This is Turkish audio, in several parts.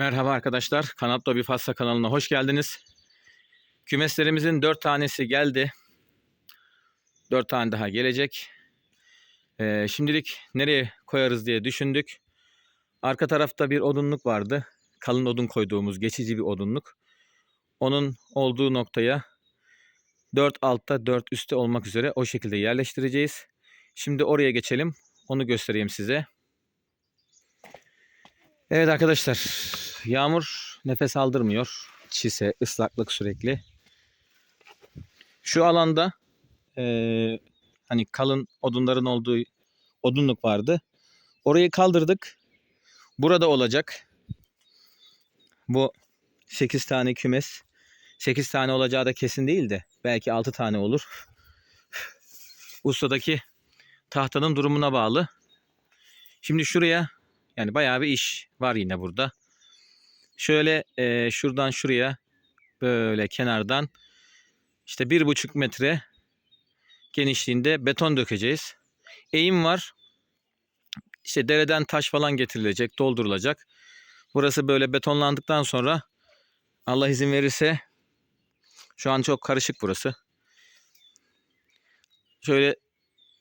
Merhaba arkadaşlar. Kanatlı bir Fassa kanalına hoş geldiniz. Kümeslerimizin 4 tanesi geldi. 4 tane daha gelecek. Ee, şimdilik nereye koyarız diye düşündük. Arka tarafta bir odunluk vardı. Kalın odun koyduğumuz geçici bir odunluk. Onun olduğu noktaya 4 altta 4 üstte olmak üzere o şekilde yerleştireceğiz. Şimdi oraya geçelim. Onu göstereyim size. Evet arkadaşlar. Yağmur nefes aldırmıyor. Çise, ıslaklık sürekli. Şu alanda eee, hani kalın odunların olduğu odunluk vardı. Orayı kaldırdık. Burada olacak. Bu 8 tane kümes. 8 tane olacağı da kesin değil de belki 6 tane olur. Ustadaki tahtanın durumuna bağlı. Şimdi şuraya yani bayağı bir iş var yine burada. Şöyle e, şuradan şuraya böyle kenardan işte bir buçuk metre genişliğinde beton dökeceğiz. Eğim var. İşte dereden taş falan getirilecek, doldurulacak. Burası böyle betonlandıktan sonra Allah izin verirse şu an çok karışık burası. Şöyle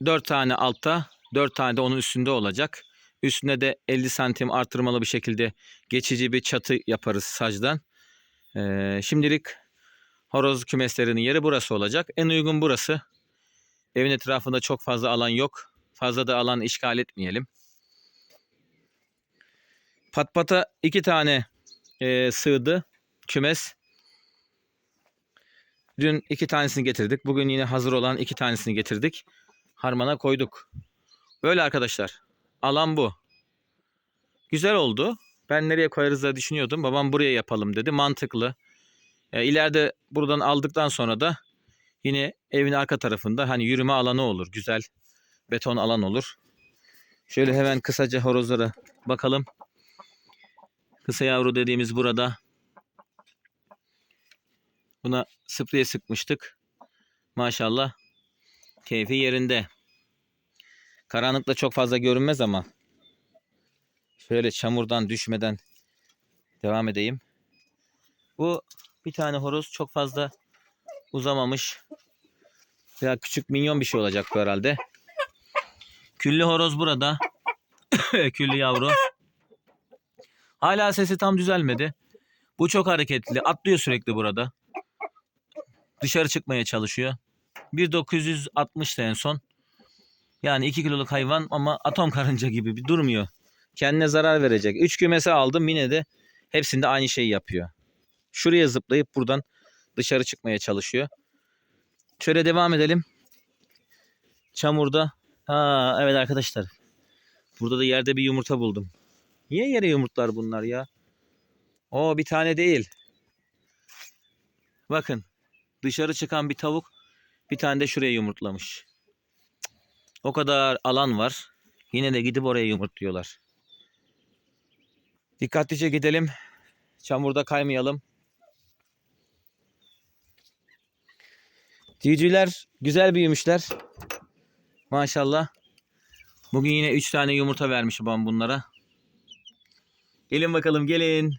dört tane altta, dört tane de onun üstünde olacak. Üstüne de 50 santim artırmalı bir şekilde geçici bir çatı yaparız sacdan. Ee, şimdilik horoz kümeslerinin yeri burası olacak. En uygun burası. Evin etrafında çok fazla alan yok. Fazla da alan işgal etmeyelim. Patpata iki tane e, sığdı kümes. Dün iki tanesini getirdik. Bugün yine hazır olan iki tanesini getirdik. Harmana koyduk. Böyle arkadaşlar. Alan bu. Güzel oldu. Ben nereye koyarız da düşünüyordum. Babam buraya yapalım dedi. Mantıklı. E, ileride buradan aldıktan sonra da yine evin arka tarafında hani yürüme alanı olur. Güzel beton alan olur. Şöyle hemen kısaca horozlara bakalım. Kısa yavru dediğimiz burada. Buna spreye sıkmıştık. Maşallah keyfi yerinde. Karanlıkta çok fazla görünmez ama şöyle çamurdan düşmeden devam edeyim. Bu bir tane horoz çok fazla uzamamış. Veya küçük minyon bir şey olacak bu herhalde. Küllü horoz burada. Küllü yavru. Hala sesi tam düzelmedi. Bu çok hareketli. Atlıyor sürekli burada. Dışarı çıkmaya çalışıyor. 1960 en son. Yani 2 kiloluk hayvan ama atom karınca gibi bir durmuyor. Kendine zarar verecek. 3 kümese aldım yine de hepsinde aynı şeyi yapıyor. Şuraya zıplayıp buradan dışarı çıkmaya çalışıyor. Şöyle devam edelim. Çamurda. Ha evet arkadaşlar. Burada da yerde bir yumurta buldum. Niye yere yumurtlar bunlar ya? O bir tane değil. Bakın. Dışarı çıkan bir tavuk bir tane de şuraya yumurtlamış. O kadar alan var. Yine de gidip oraya yumurtluyorlar. Dikkatlice gidelim. Çamurda kaymayalım. Civcivler güzel büyümüşler. Maşallah. Bugün yine 3 tane yumurta vermiş babam bunlara. Gelin bakalım gelin.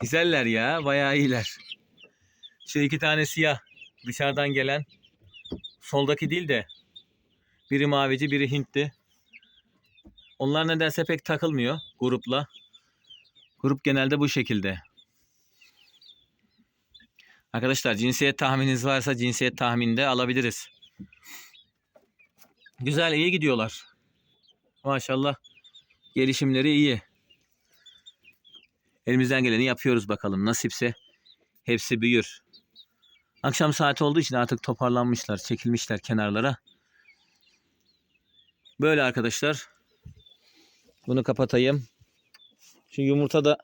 Güzeller ya. Bayağı iyiler. Şu iki tane siyah. Dışarıdan gelen. Soldaki değil de biri mavici, biri Hintli. Onlar nedense pek takılmıyor grupla. Grup genelde bu şekilde. Arkadaşlar cinsiyet tahmininiz varsa cinsiyet tahmini de alabiliriz. Güzel, iyi gidiyorlar. Maşallah gelişimleri iyi. Elimizden geleni yapıyoruz bakalım. Nasipse hepsi büyür. Akşam saati olduğu için artık toparlanmışlar, çekilmişler kenarlara. Böyle arkadaşlar. Bunu kapatayım. Şu yumurta da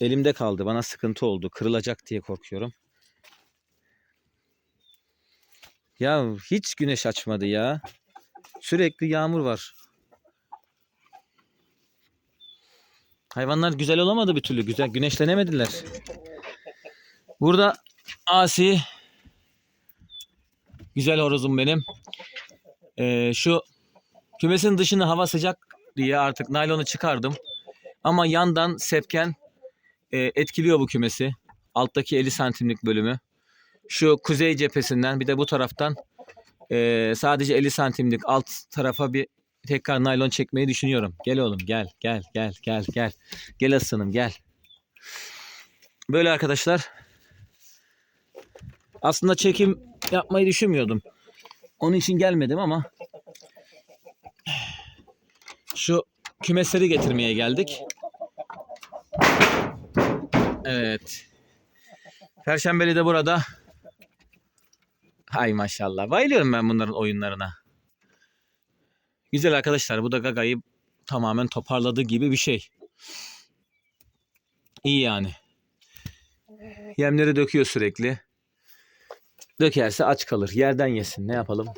elimde kaldı. Bana sıkıntı oldu. Kırılacak diye korkuyorum. Ya hiç güneş açmadı ya. Sürekli yağmur var. Hayvanlar güzel olamadı bir türlü. Güzel güneşlenemediler. Burada Asi güzel horozum benim. Ee, şu kümesin dışını hava sıcak diye artık naylonu çıkardım. Ama yandan sepken e, etkiliyor bu kümesi. Alttaki 50 santimlik bölümü. Şu kuzey cephesinden bir de bu taraftan e, sadece 50 santimlik alt tarafa bir tekrar naylon çekmeyi düşünüyorum. Gel oğlum gel gel gel gel gel. Gel aslanım gel. Böyle arkadaşlar. Aslında çekim yapmayı düşünmüyordum. Onun için gelmedim ama şu kümesleri getirmeye geldik. Evet. Perşembeli de burada. Hay maşallah. Bayılıyorum ben bunların oyunlarına. Güzel arkadaşlar. Bu da Gaga'yı tamamen toparladığı gibi bir şey. İyi yani. Yemleri döküyor sürekli. Dökerse aç kalır. Yerden yesin. Ne yapalım?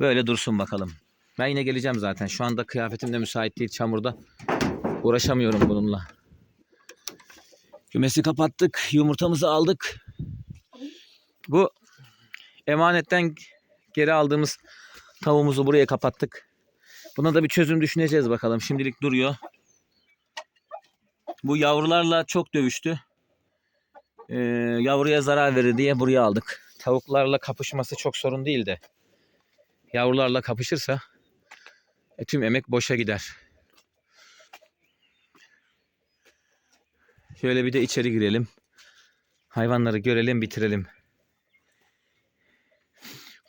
Böyle dursun bakalım. Ben yine geleceğim zaten. Şu anda kıyafetim de müsait değil. Çamurda. Uğraşamıyorum bununla. Kümesi kapattık. Yumurtamızı aldık. Bu emanetten geri aldığımız tavuğumuzu buraya kapattık. Buna da bir çözüm düşüneceğiz bakalım. Şimdilik duruyor. Bu yavrularla çok dövüştü. Ee, yavruya zarar verir diye buraya aldık. Tavuklarla kapışması çok sorun değil de. Yavrularla kapışırsa e, tüm emek boşa gider. Şöyle bir de içeri girelim. Hayvanları görelim, bitirelim.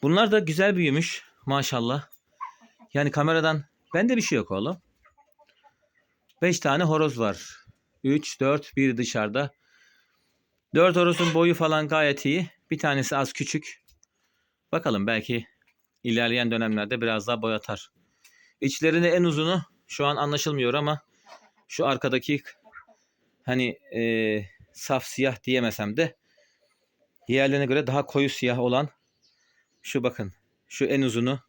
Bunlar da güzel büyümüş maşallah. Yani kameradan bende bir şey yok oğlum. 5 tane horoz var. 3, 4, 1 dışarıda. 4 horozun boyu falan gayet iyi. Bir tanesi az küçük. Bakalım belki ilerleyen dönemlerde biraz daha boy atar. İçlerinde en uzunu şu an anlaşılmıyor ama şu arkadaki hani e, saf siyah diyemesem de diğerlerine göre daha koyu siyah olan şu bakın. Şu en uzunu.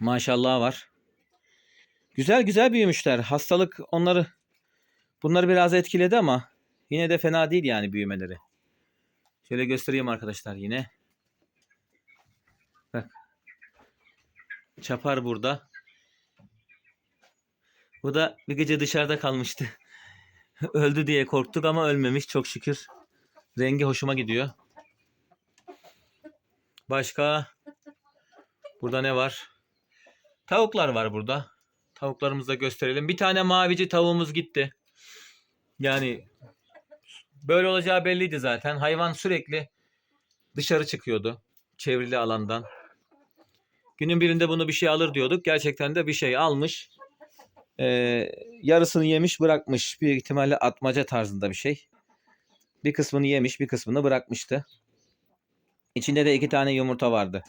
Maşallah var. Güzel güzel büyümüşler. Hastalık onları bunları biraz etkiledi ama yine de fena değil yani büyümeleri. Şöyle göstereyim arkadaşlar yine. Çapar burada. Bu da bir gece dışarıda kalmıştı. Öldü diye korktuk ama ölmemiş çok şükür. Rengi hoşuma gidiyor. Başka burada ne var? Tavuklar var burada. Tavuklarımızı da gösterelim. Bir tane mavici tavuğumuz gitti. Yani böyle olacağı belliydi zaten. Hayvan sürekli dışarı çıkıyordu. Çevrili alandan. Günün birinde bunu bir şey alır diyorduk. Gerçekten de bir şey almış. Ee, yarısını yemiş bırakmış. Büyük ihtimalle atmaca tarzında bir şey. Bir kısmını yemiş bir kısmını bırakmıştı. İçinde de iki tane yumurta vardı.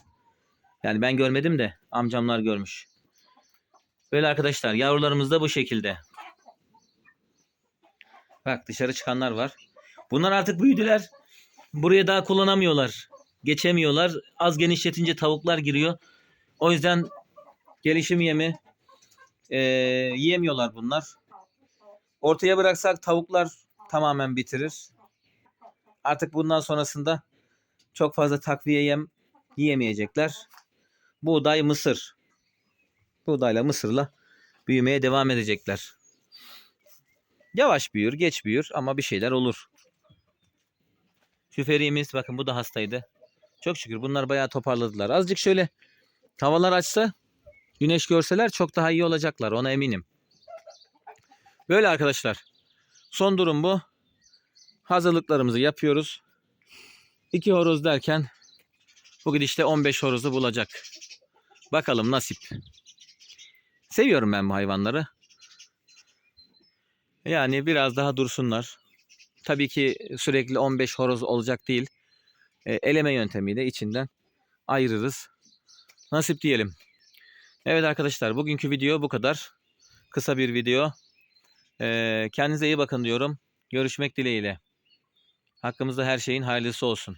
Yani ben görmedim de amcamlar görmüş. Böyle arkadaşlar yavrularımız da bu şekilde. Bak dışarı çıkanlar var. Bunlar artık büyüdüler. Buraya daha kullanamıyorlar. Geçemiyorlar. Az genişletince tavuklar giriyor. O yüzden gelişim yemi e, yiyemiyorlar bunlar. Ortaya bıraksak tavuklar tamamen bitirir. Artık bundan sonrasında çok fazla takviye yem yiyemeyecekler. Buğday, mısır. Buğdayla mısırla büyümeye devam edecekler. Yavaş büyür, geç büyür ama bir şeyler olur. Şüferimiz bakın bu da hastaydı. Çok şükür bunlar bayağı toparladılar. Azıcık şöyle havalar açsa, güneş görseler çok daha iyi olacaklar ona eminim. Böyle arkadaşlar. Son durum bu. Hazırlıklarımızı yapıyoruz. İki horoz derken bu gidişte 15 horozu bulacak. Bakalım nasip. Seviyorum ben bu hayvanları. Yani biraz daha dursunlar. Tabii ki sürekli 15 horoz olacak değil. E, eleme yöntemiyle içinden ayırırız. Nasip diyelim. Evet arkadaşlar bugünkü video bu kadar. Kısa bir video. E, kendinize iyi bakın diyorum. Görüşmek dileğiyle. Hakkımızda her şeyin hayırlısı olsun.